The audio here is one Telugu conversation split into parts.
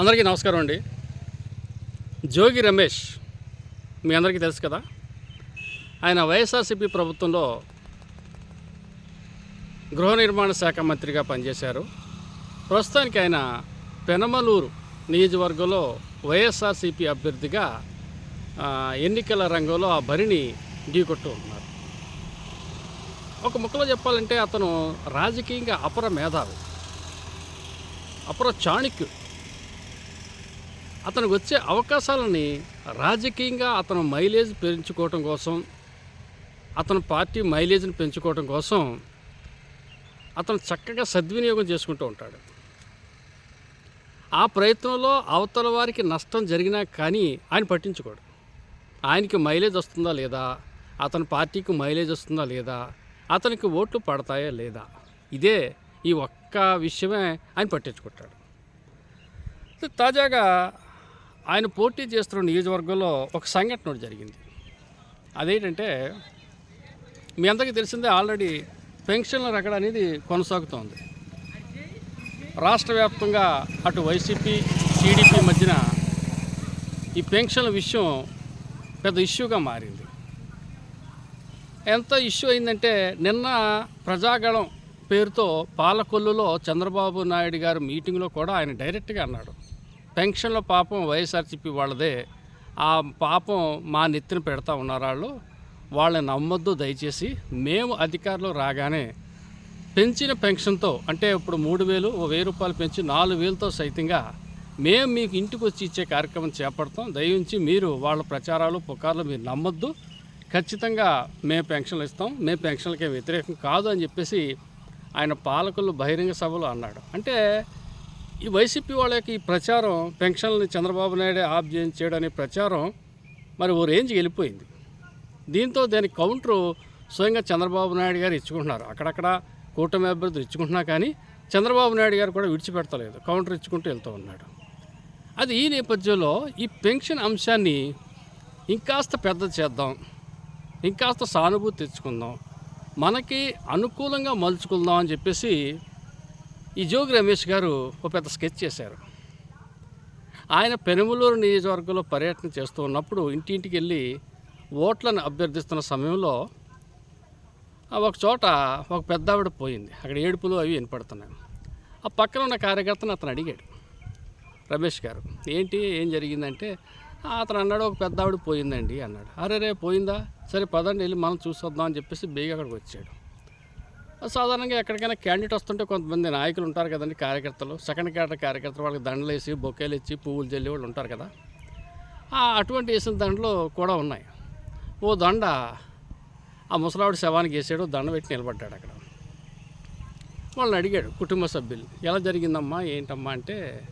అందరికీ నమస్కారం అండి. జోగి రమేష్ మీ అందరికీ తెలుసు కదా? ఆయన వైఎస్ఆర్సీపీ ప్రభుత్వంలో గృహ నిర్మాణ శాఖ మంత్రిగా పనిచేశారు. ప్రస్తుతానికి ఆయన పెనమలూరు నియోజకవర్గంలో వైఎస్ఆర్సీపీ అభ్యర్థిగా ఎన్నికల రంగంలో ఆ బరిని ఢీకొట్టు ఉన్నారు. ఒక ముక్కలో చెప్పాలంటే అతను రాజకీయంగా అపర మేధావి అపర చాణక్యుడు. అతనికి వచ్చే అవకాశాలని రాజకీయంగా అతను మైలేజ్ పెంచుకోవటం కోసం అతను పార్టీ మైలేజ్ని పెంచుకోవటం కోసం అతను చక్కగా సద్వినియోగం చేసుకుంటూ ఉంటాడు. ఆ ప్రయత్నంలో అవతల వారికి నష్టం జరిగినా కానీ ఆయన పట్టించుకోడు. ఆయనకి మైలేజ్ వస్తుందా లేదా? అతని పార్టీకి మైలేజ్ వస్తుందా లేదా? అతనికి ఓట్లు పడతాయా లేదా? ఇదే ఈ ఒక్క విషయమే ఆయన పట్టించుకుంటాడు. తాజాగా ఆయన పోటీ చేస్తున్న నియోజకవర్గంలో ఒక సంఘటన జరిగింది. అదేంటంటే మీ అందరికీ తెలిసిందే ఆల్రెడీ పెన్షన్ల రకడ అనేది కొనసాగుతోంది. రాష్ట్ర వ్యాప్తంగా అటు వైసీపీ టీడీపీ మధ్యన ఈ పెన్షన్ల విషయం పెద్ద ఇష్యూగా మారింది. ఎంత ఇష్యూ అయిందంటే నిన్న ప్రజాగళం పేరుతో పాలకొల్లులో చంద్రబాబు నాయుడు గారి మీటింగ్లో కూడా ఆయన డైరెక్ట్గా అన్నాడు. పెన్షన్ల పాపం వైఎస్ఆర్సీపీ వాళ్ళదే. ఆ పాపం మా నెత్తిన పెడతా ఉన్నారు వాళ్ళు. వాళ్ళని నమ్మొద్దు దయచేసి. మేము అధికారంలో రాగానే పెంచిన పెన్షన్తో అంటే ఇప్పుడు మూడు వేలు ఓ వెయ్యి రూపాయలు పెంచి నాలుగు వేలతో సైతంగా మేము మీకు ఇంటికి వచ్చి ఇచ్చే కార్యక్రమం చేపడతాం. దయించి మీరు వాళ్ళ ప్రచారాలు పుకార్లు మీరు నమ్మొద్దు. ఖచ్చితంగా మేము పెన్షన్లు ఇస్తాం. మేము పెన్షన్లకే వ్యతిరేకం కాదు అని చెప్పేసి ఆయన పాలకులు బహిరంగ సభలో అన్నాడు. అంటే ఈ వైసీపీ వాళ్ళకి ఈ ప్రచారం పెన్షన్లని చంద్రబాబు నాయుడు ఆఫ్ చేయడం అనే ప్రచారం మరి ఓ రేంజ్కి వెళ్ళిపోయింది. దీంతో దాని కౌంటరు స్వయంగా చంద్రబాబు నాయుడు గారు ఇచ్చుకుంటున్నారు. అక్కడక్కడ కూటమి అభ్యర్థులు ఇచ్చుకుంటున్నా కానీ చంద్రబాబు నాయుడు గారు కూడా విడిచిపెడతలేదు. కౌంటర్ ఇచ్చుకుంటూ వెళ్తూ ఉన్నాడు. అది ఈ నేపథ్యంలో ఈ పెన్షన్ అంశాన్ని ఇంకాస్త పెద్ద చేద్దాం ఇంకాస్త సానుభూతి తెచ్చుకుందాం మనకి అనుకూలంగా మలుచుకుందాం అని చెప్పేసి ఈ జోగి రమేష్ గారు ఒక పెద్ద స్కెచ్ చేశారు. ఆయన పెనుమలూరు నియోజకవర్గంలో పర్యటన చేస్తూ ఉన్నప్పుడు ఇంటింటికి వెళ్ళి ఓట్లను అభ్యర్థిస్తున్న సమయంలో ఒక చోట ఒక పెద్ద ఆవిడ పోయింది. అక్కడ ఏడుపులు అవి వినపడుతున్నాయి. ఆ పక్కన ఉన్న కార్యకర్తను అతను అడిగాడు. రమేష్ గారు ఏంటి? ఏం జరిగిందంటే? అతను అన్నాడు ఒక పెద్ద ఆవిడ పోయిందండి అన్నాడు. అరే రే పోయిందా? సరే పదండి వెళ్ళి మనం చూసొద్దాం అని చెప్పేసి బేగా అక్కడికి వచ్చాడు. సాధారణంగా ఎక్కడికైనా క్యాండిడేట్ వస్తుంటే కొంతమంది నాయకులు ఉంటారు కదండి కార్యకర్తలు. సెకండ్ క్యాడర్ కార్యకర్తలు వాళ్ళకి దండలు వేసి బొకేలు ఇచ్చి పువ్వులు జల్లి వాళ్ళు ఉంటారు కదా. అటువంటి వేసిన దండలు కూడా ఉన్నాయి. ఓ దండ ఆ ముసలావిడ శవానికి వేసాడు దండ పెట్టి నిలబడ్డాడు అక్కడ. వాళ్ళని అడిగాడు కుటుంబ సభ్యులు ఎలా జరిగిందమ్మా? ఏంటమ్మా? అంటే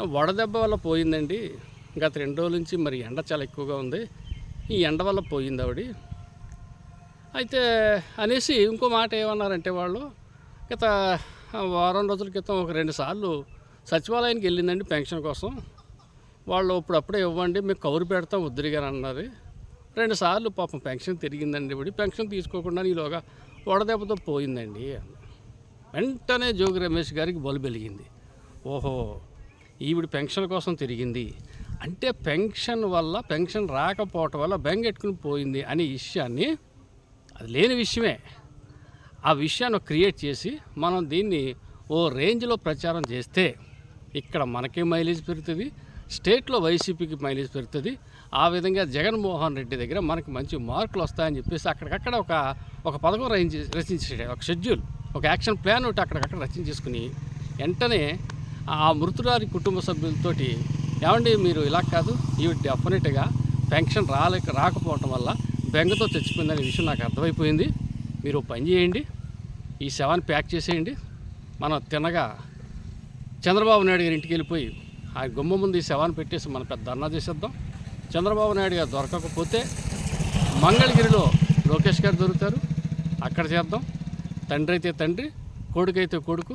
వడదెబ్బ వల్ల పోయిందండి. గత రెండు రోజుల నుంచి మరి ఎండ చాలా ఎక్కువగా ఉంది. ఈ ఎండ వల్ల పోయింది ఆవిడ. అయితే అనేసి ఇంకో మాట ఏమన్నారంటే వాళ్ళు గత వారం రోజుల క్రితం ఒక రెండు సార్లు సచివాలయానికి వెళ్ళిందండి పెన్షన్ కోసం. వాళ్ళు అప్పుడప్పుడే ఇవ్వండి మేము కౌరు పెడతాం వద్దురిగా అన్నారు. రెండు సార్లు పాపం పెన్షన్ తిరిగిందండి ఇప్పుడు. పెన్షన్ తీసుకోకుండా ఈలోగా వడదెబ్బతో పోయిందండి. వెంటనే జోగి రమేష్ గారికి బలు వెలిగింది ఓహో ఈవిడ పెన్షన్ కోసం తిరిగింది. అంటే పెన్షన్ వల్ల పెన్షన్ రాకపోవటం వల్ల బెంగెట్టుకుని పోయింది అనే విషయాన్ని అది లేని విషయమే. ఆ విషయాన్ని క్రియేట్ చేసి మనం దీన్ని ఓ రేంజ్లో ప్రచారం చేస్తే ఇక్కడ మనకి మైలేజ్ పెరుగుతుంది స్టేట్లో వైసీపీకి మైలేజ్ పెరుగుతుంది ఆ విధంగా జగన్మోహన్ రెడ్డి దగ్గర మనకి మంచి మార్కులు వస్తాయని చెప్పేసి అక్కడికక్కడ ఒక ఒక పథకం రచించి రచించే ఒక షెడ్యూల్ ఒక యాక్షన్ ప్లాన్ ఒకటి అక్కడికక్కడ రచించేసుకుని వెంటనే ఆ మృతురాలి కుటుంబ సభ్యులతోటి ఏమండి మీరు ఇలా కాదు ఈ డెఫినెట్గా పెన్షన్ రాలేక రాకపోవటం వల్ల బెంగతో చచ్చిపోయిందనే విషయం నాకు అర్థమైపోయింది. మీరు పని చేయండి ఈ శవాన్ని ప్యాక్ చేసేయండి. మనం తినగా చంద్రబాబు నాయుడు గారి ఇంటికి వెళ్ళిపోయి ఆ గుమ్మ ముందు ఈ శవాన్ని పెట్టేసి మనం పెద్ద ధర్నా చేసేద్దాం. చంద్రబాబు నాయుడు గారు దొరకకపోతే మంగళగిరిలో లోకేష్ గారు దొరుకుతారు. అక్కడ చేద్దాం. తండ్రి అయితే తండ్రి కొడుకు అయితే కొడుకు.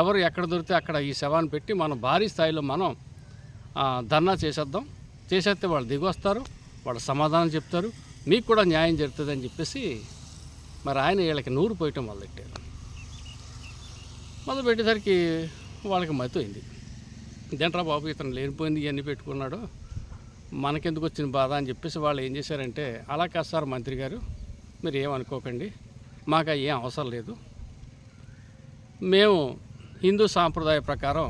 ఎవరు ఎక్కడ దొరికితే అక్కడ ఈ శవాన్ని పెట్టి మనం భారీ స్థాయిలో మనం ధర్నా చేసేద్దాం. చేసేస్తే వాళ్ళు దిగి వస్తారు వాళ్ళు సమాధానం చెప్తారు. మీకు కూడా న్యాయం జరుగుతుందని చెప్పేసి మరి ఆయన వీళ్ళకి నూరు పోయటం మొదలెట్టారు. మొదలు పెట్టేసరికి వాళ్ళకి మతిపోయింది ఇదేంట్రా బాబు ఇతను లేనిపోయింది ఇవన్నీ పెట్టుకున్నాడు. మనకెందుకు వచ్చిన బాధ అని చెప్పేసి వాళ్ళు ఏం చేశారంటే అలా కాదు సార్ మంత్రి గారు మీరు ఏమనుకోకండి మాకు ఏం అవసరం లేదు. మేము హిందూ సాంప్రదాయ ప్రకారం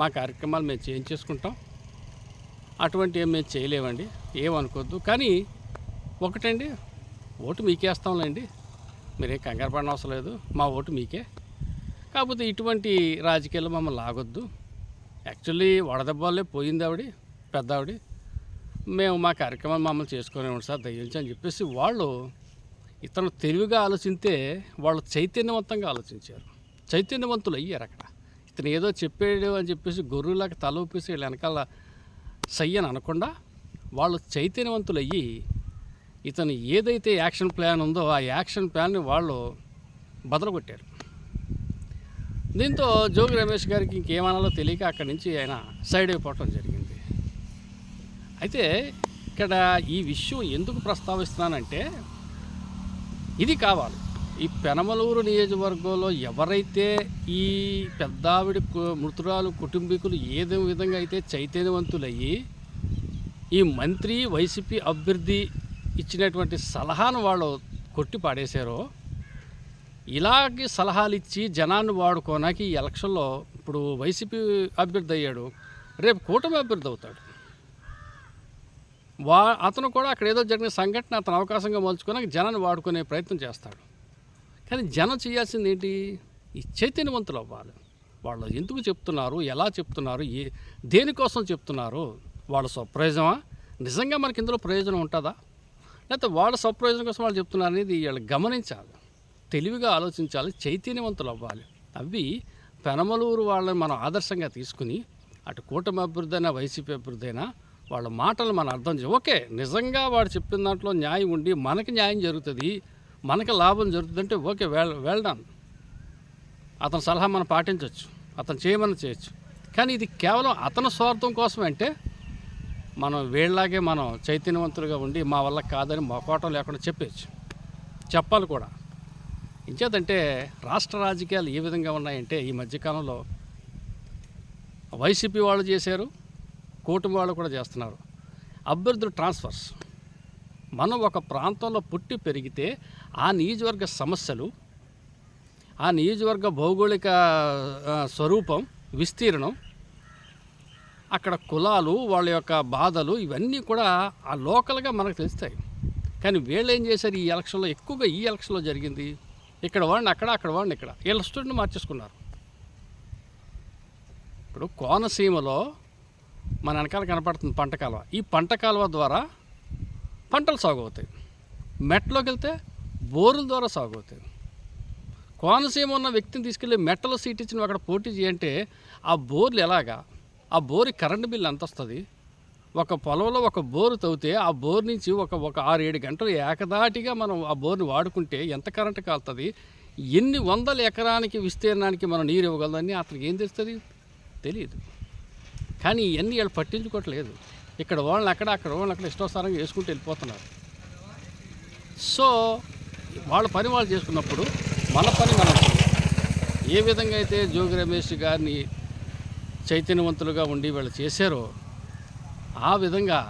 మా కార్యక్రమాలు మేము చేయించేసుకుంటాం. అటువంటి ఏం మేము చేయలేమండి ఏమనుకోవద్దు కానీ ఒకటండి. ఓటు మీకేస్తాంలేండి మీరేం కంగారు పడిన అవసరం లేదు. మా ఓటు మీకే. కాకపోతే ఇటువంటి రాజకీయాలు మమ్మల్ని లాగొద్దు. యాక్చువల్లీ వడదెబ్బలే పోయింది ఆవిడ పెద్ద ఆవిడ. మేము మా కార్యక్రమాలు మమ్మల్ని చేసుకునేవాడు సార్ దయించి అని చెప్పేసి వాళ్ళు ఇతను తెలివిగా ఆలోచిస్తే వాళ్ళు చైతన్యవంతంగా ఆలోచించారు. చైతన్యవంతులు అయ్యారు అక్కడ. ఇతను ఏదో చెప్పాడు అని చెప్పేసి గొర్రెలాగా తల ఊపేసి వీళ్ళ వెనకాల సయ్యని అని అనకుండా వాళ్ళు చైతన్యవంతులు అయ్యి ఇతను ఏదైతే యాక్షన్ ప్లాన్ ఉందో ఆ యాక్షన్ ప్లాన్ని వాళ్ళు బదలగొట్టారు దీంతో జోగి రమేష్ గారికి ఇంకేమనాలో తెలియక అక్కడి నుంచి ఆయన సైడ్ అయిపోవటం జరిగింది. అయితే ఇక్కడ ఈ విషయం ఎందుకు ప్రస్తావిస్తున్నానంటే ఇది కావాలి. ఈ పెనమలూరు నియోజకవర్గంలో ఎవరైతే ఈ పెద్దావిడి మృతురాలు కుటుంబీకులు ఏదో విధంగా అయితే చైతన్యవంతులయ్యి ఈ మంత్రి వైసీపీ అభ్యర్థి ఇచ్చినటువంటి సలహాను వాళ్ళు కొట్టి పాడేశారో ఇలాగే సలహాలు ఇచ్చి జనాన్ని వాడుకోనాకి ఈ ఎలక్షన్లో ఇప్పుడు వైసీపీ అభ్యర్థి అయ్యాడు రేపు కూటమి అభ్యర్థి అవుతాడు. వా అతను కూడా అక్కడ ఏదో జరిగిన సంఘటన అతను అవకాశంగా మలుచుకొని జనాన్ని వాడుకునే ప్రయత్నం చేస్తాడు. కానీ జనం చేయాల్సింది ఏంటి ఈ చైతన్యవంతులు అవ్వాలి. వాళ్ళు ఎందుకు చెప్తున్నారు? ఎలా చెప్తున్నారు? ఏ దేనికోసం చెప్తున్నారు? వాళ్ళ స్వప్రయోజనమా? నిజంగా మనకి ఇందులో ప్రయోజనం ఉంటుందా? లేకపోతే వాళ్ళ స్వప్రయోజనం కోసం వాళ్ళు చెప్తున్నారు అనేది వాళ్ళు గమనించాలి. తెలివిగా ఆలోచించాలి చైతన్యవంతులు అవ్వాలి. అవి పెనమలూరు వాళ్ళని మనం ఆదర్శంగా తీసుకుని అటు కూటమి అభివృద్ధైనా అయినా వైసీపీ అభివృద్ధైనా అయినా వాళ్ళ మాటలు మనం అర్థం చేయ ఓకే నిజంగా వాడు చెప్పిన దాంట్లో న్యాయం ఉండి మనకి న్యాయం జరుగుతుంది మనకి లాభం జరుగుతుంది అంటే ఓకే వెల్ వెల్ డన్. అతని సలహా మనం పాటించవచ్చు అతను చేయమని చేయొచ్చు. కానీ ఇది కేవలం అతని స్వార్థం కోసం అంటే మనం వీళ్ళలాగే మనం చైతన్యవంతులుగా ఉండి మా వల్ల కాదని మొకోటం లేకుండా చెప్పచ్చు చెప్పాలి కూడా. ఇంచేదంటే రాష్ట్ర రాజకీయాలు ఏ విధంగా ఉన్నాయంటే ఈ మధ్యకాలంలో వైసీపీ వాళ్ళు చేశారు కూటమి వాళ్ళు కూడా చేస్తున్నారు. అభ్యర్థులు ట్రాన్స్ఫర్స్. మనం ఒక ప్రాంతంలో పుట్టి పెరిగితే ఆ నియోజకవర్గ సమస్యలు ఆ నియోజకవర్గ భౌగోళిక స్వరూపం విస్తీర్ణం అక్కడ కులాలు వాళ్ళ యొక్క బాధలు ఇవన్నీ కూడా ఆ లోకల్గా మనకు తెలుస్తాయి. కానీ వీళ్ళు ఏం చేశారు? ఈ ఎలక్షన్లో ఎక్కువగా ఈ ఎలక్షన్లో జరిగింది. ఇక్కడ వాడిని అక్కడ అక్కడ వాడిని ఇక్కడ. వీళ్ళ స్టూడెంట్ మార్చేసుకున్నారు. ఇప్పుడు కోనసీమలో మన వెనకాల కనపడుతుంది పంట కాలువ. ఈ పంట కాలువ ద్వారా పంటలు సాగు అవుతాయి మెట్లోకి వెళ్తే బోరుల ద్వారా సాగు అవుతాయి కోనసీమ ఉన్న వ్యక్తిని తీసుకెళ్ళి మెట్టలో సీట్ ఇచ్చిన అక్కడ పోటీ చేయంటే ఆ బోర్లు ఎలాగా? ఆ బోరు కరెంటు బిల్లు ఎంత వస్తుంది? ఒక పొలంలో ఒక బోరు తవ్వితే ఆ బోర్ నుంచి ఒక ఒక ఆరు ఏడు గంటలు ఏకదాటిగా మనం ఆ బోర్ని వాడుకుంటే ఎంత కరెంటు కాలుతుంది? ఎన్ని వందల ఎకరానికి విస్తీర్ణానికి మనం నీరు ఇవ్వగలదని అతనికి ఏం తెలుస్తుంది? తెలియదు. కానీ ఇవన్నీ వాళ్ళు పట్టించుకోవట్లేదు. ఇక్కడ వాళ్ళని అక్కడ అక్కడ వాళ్ళని అక్కడ ఇష్టోసారంగా వేసుకుంటూ వెళ్ళిపోతున్నారు. సో వాళ్ళ పని వాళ్ళు చేసుకున్నప్పుడు మన పని మనం ఏ విధంగా అయితే జోగి రమేష్ గారిని చైతన్యవంతులుగా ఉండి వీళ్ళు చేశారో ఆ విధంగా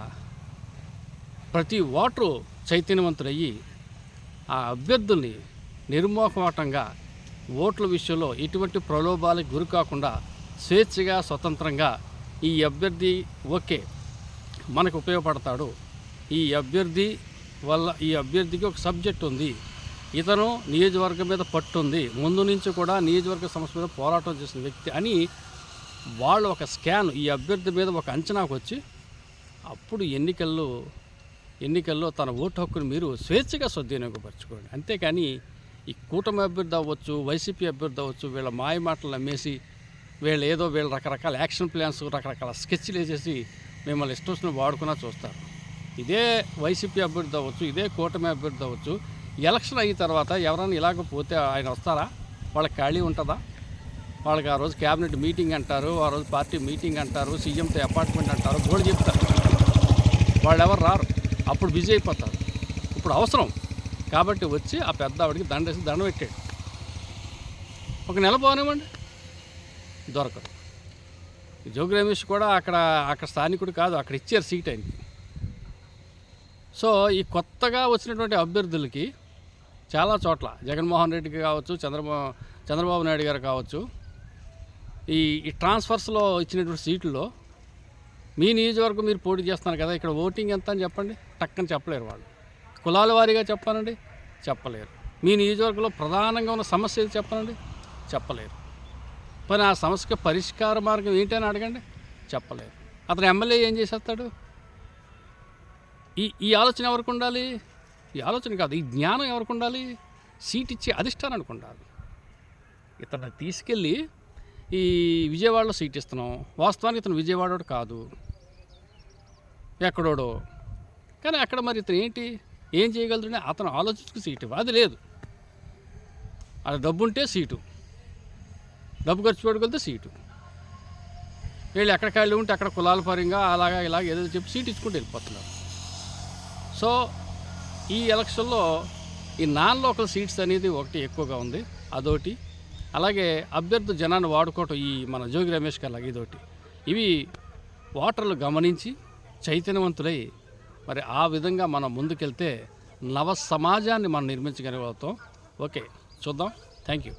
ప్రతి ఓటరు చైతన్యవంతులయ్యి ఆ అభ్యర్థుల్ని నిర్మోహమాటంగా ఓట్ల విషయంలో ఎటువంటి ప్రలోభాలకు గురి కాకుండా స్వేచ్ఛగా స్వతంత్రంగా ఈ అభ్యర్థి ఓకే మనకు ఉపయోగపడతాడు. ఈ అభ్యర్థి వల్ల ఈ అభ్యర్థికి ఒక సబ్జెక్ట్ ఉంది ఇతను నియోజకవర్గం మీద పట్టు ఉంది ముందు నుంచి కూడా నియోజకవర్గ సమస్య మీద పోరాటం చేసిన వ్యక్తి అని వాళ్ళు ఒక స్కాన్ ఈ అభ్యర్థి మీద ఒక అంచనాకు వచ్చి అప్పుడు ఎన్నికల్లో ఎన్నికల్లో తన ఓటు హక్కును మీరు స్వేచ్ఛగా సద్వినియోగపరచుకోండి. అంతేకాని ఈ కూటమి అభ్యర్థి అవ్వచ్చు వైసీపీ అభ్యర్థి అవ్వచ్చు వీళ్ళ మాయ మాటలు నమ్మేసి వీళ్ళు ఏదో వీళ్ళు రకరకాల యాక్షన్ ప్లాన్స్ రకరకాల స్కెచ్లు వేసేసి మిమ్మల్ని ఇష్టం వాడుకున్నా చూస్తారు. ఇదే వైసీపీ అభ్యర్థి అవ్వచ్చు ఇదే కూటమి అభ్యర్థి అవ్వచ్చు ఎలక్షన్ అయిన తర్వాత ఎవరైనా ఇలాగ పోతే ఆయన వస్తారా? వాళ్ళకి ఖాళీ ఉంటుందా? వాళ్ళకి ఆ రోజు క్యాబినెట్ మీటింగ్ అంటారు ఆ రోజు పార్టీ మీటింగ్ అంటారు సీఎంతో అపార్ట్మెంట్ అంటారు గోడ చెప్తారు. వాళ్ళు ఎవరు రారు. అప్పుడు బిజీ అయిపోతారు. ఇప్పుడు అవసరం. కాబట్టి వచ్చి ఆ పెద్ద ఆవిడికి దండేసి దండ పెట్టాడు. ఒక నెల పోనివ్వండి. దొరకదు. జోగి రమేష్ కూడా అక్కడ అక్కడ స్థానికుడు కాదు అక్కడ ఇచ్చారు సీట్ ఆయనకి. సో ఈ కొత్తగా వచ్చినటువంటి అభ్యర్థులకి చాలా చోట్ల జగన్మోహన్ రెడ్డికి కావచ్చు చంద్రబాబు చంద్రబాబు నాయుడు గారు కావచ్చు ఈ ఈ ట్రాన్స్ఫర్స్లో ఇచ్చినటువంటి సీట్లలో మీ నియోజకవర్గం మీరు పోటీ చేస్తున్నారు కదా ఇక్కడ ఓటింగ్ ఎంత అని చెప్పండి. టక్కని చెప్పలేరు వాళ్ళు. కులాల వారీగా చెప్పానండి చెప్పలేరు. మీ నియోజకవర్గంలో ప్రధానంగా ఉన్న సమస్య ఏది చెప్పనండి? చెప్పలేరు. పని ఆ సమస్యకి పరిష్కార మార్గం ఏంటి అని అడగండి? చెప్పలేరు. అతను ఎమ్మెల్యే ఏం చేసేస్తాడు? ఈ ఈ ఆలోచన ఎవరికి ఉండాలి? ఈ ఆలోచన కాదు ఈ జ్ఞానం ఎవరికి ఉండాలి? సీట్ ఇచ్చే అధిష్టానానికి ఉండాలి. ఇతను తీసుకెళ్ళి ఈ విజయవాడలో సీట్ ఇస్తున్నాం. వాస్తవానికి ఇతను విజయవాడోడు కాదు. ఎక్కడోడో. కానీ అక్కడ మరి ఇతను ఏంటి? ఏం చేయగలుగుతుంటే అతను ఆలోచించుకు సీటు అది లేదు. అది డబ్బు ఉంటే సీటు. డబ్బు ఖర్చు పెట్టుకెళ్తే సీటు. వీళ్ళు ఎక్కడ ఖాళీ ఉంటే అక్కడ కులాల పరంగా అలాగా ఇలాగ ఏదో చెప్పి సీట్ ఇచ్చుకుంటూ వెళ్ళిపోతున్నారు. సో ఈ ఎలక్షన్లో ఈ నాన్ లోకల్ సీట్స్ అనేది ఒకటి ఎక్కువగా ఉంది. అదొకటి. అలాగే అభ్యర్థి జనాన్ని వాడుకోవటం ఈ మన జోగి రమేష్ గారు లాగా ఇదొకటి ఇవి ఓటర్లు గమనించి చైతన్యవంతులై మరి ఆ విధంగా మనం ముందుకెళ్తే నవ సమాజాన్ని మనం నిర్మించగలుగుతాం. ఓకే చూద్దాం. Thank you